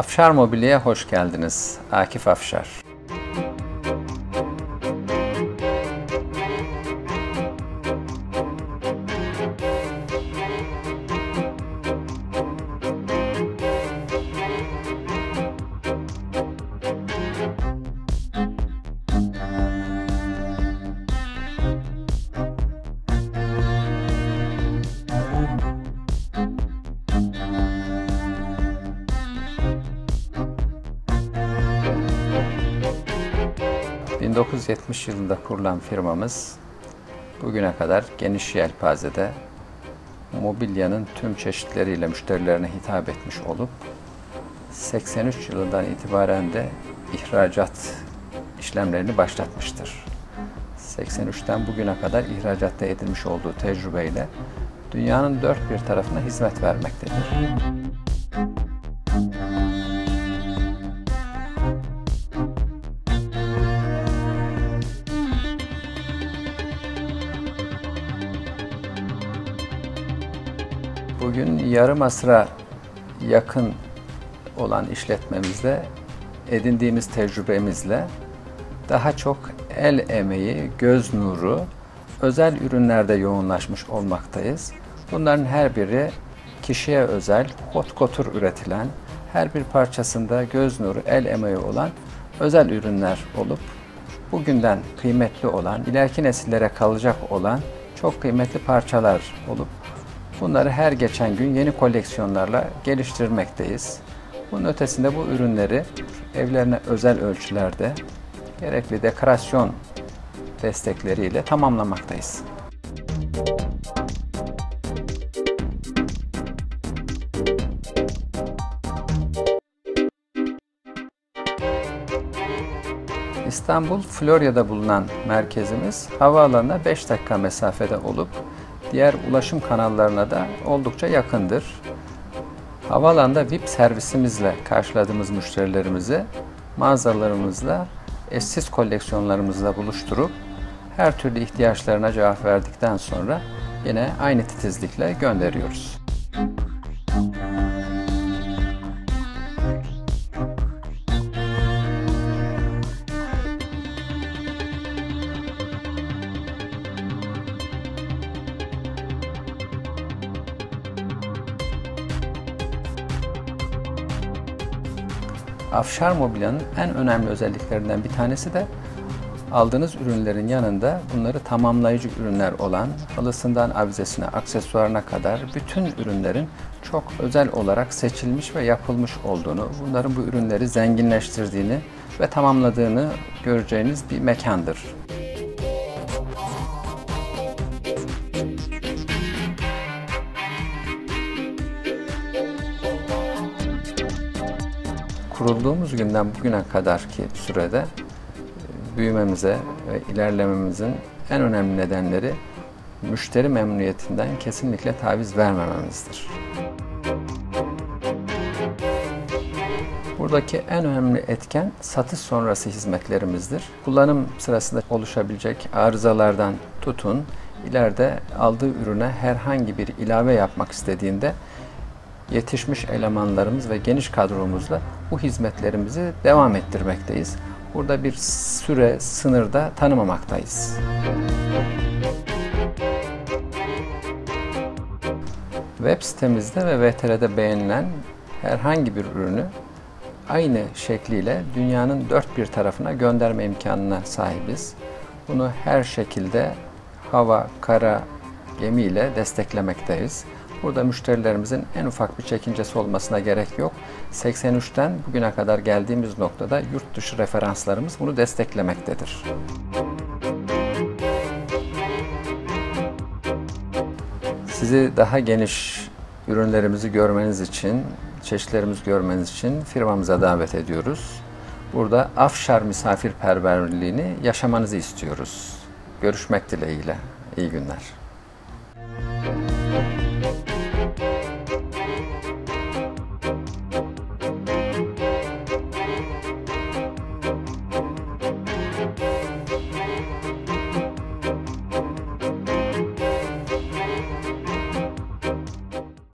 Afşar Mobilya'ya hoş geldiniz. Akif Afşar. ...1970 yılında kurulan firmamız... ...bugüne kadar geniş yelpazede... ...mobilyanın tüm çeşitleriyle müşterilerine hitap etmiş olup... ...83 yılından itibaren de ihracat işlemlerini başlatmıştır. 83'ten bugüne kadar ihracatta edilmiş olduğu tecrübeyle dünyanın dört bir tarafına hizmet vermektedir. Bugün yarım asra yakın olan işletmemizde edindiğimiz tecrübemizle daha çok el emeği, göz nuru, özel ürünlerde yoğunlaşmış olmaktayız. Bunların her biri kişiye özel, hot kotur üretilen, her bir parçasında göz nuru, el emeği olan özel ürünler olup bugünden kıymetli olan, ileriki nesillere kalacak olan çok kıymetli parçalar olup bunları her geçen gün yeni koleksiyonlarla geliştirmekteyiz. Bunun ötesinde bu ürünleri evlerine özel ölçülerde gerekli dekorasyon destekleriyle tamamlamaktayız. İstanbul, Florya'da bulunan merkezimiz havaalanına 5 dakika mesafede olup diğer ulaşım kanallarına da oldukça yakındır. Havaalanında VIP servisimizle karşıladığımız müşterilerimizi mağazalarımızla eşsiz koleksiyonlarımızla buluşturup her türlü ihtiyaçlarına cevap verdikten sonra yine aynı titizlikle gönderiyoruz. Afşar Mobilya'nın en önemli özelliklerinden bir tanesi de aldığınız ürünlerin yanında bunları tamamlayıcı ürünler olan halısından avizesine, aksesuarına kadar bütün ürünlerin çok özel olarak seçilmiş ve yapılmış olduğunu, bunların bu ürünleri zenginleştirdiğini ve tamamladığını göreceğiniz bir mekandır. Kurulduğumuz günden bugüne kadarki sürede e, büyümemize ve ilerlememizin en önemli nedenleri müşteri memnuniyetinden kesinlikle taviz vermememizdir. Buradaki en önemli etken satış sonrası hizmetlerimizdir. Kullanım sırasında oluşabilecek arızalardan tutun, ileride aldığı ürüne herhangi bir ilave yapmak istediğinde yetişmiş elemanlarımız ve geniş kadromuzla bu hizmetlerimizi devam ettirmekteyiz. Burada bir süre, sınırda tanımamaktayız. Web sitemizde ve VTR'de beğenilen herhangi bir ürünü aynı şekliyle dünyanın dört bir tarafına gönderme imkanına sahibiz. Bunu her şekilde hava, kara, gemiyle desteklemekteyiz. Burada müşterilerimizin en ufak bir çekincesi olmasına gerek yok. 83'ten bugüne kadar geldiğimiz noktada yurt dışı referanslarımız bunu desteklemektedir. Sizi daha geniş ürünlerimizi görmeniz için, çeşitlerimizi görmeniz için firmamıza davet ediyoruz. Burada Afşar misafirperverliğini yaşamanızı istiyoruz. Görüşmek dileğiyle. İyi günler.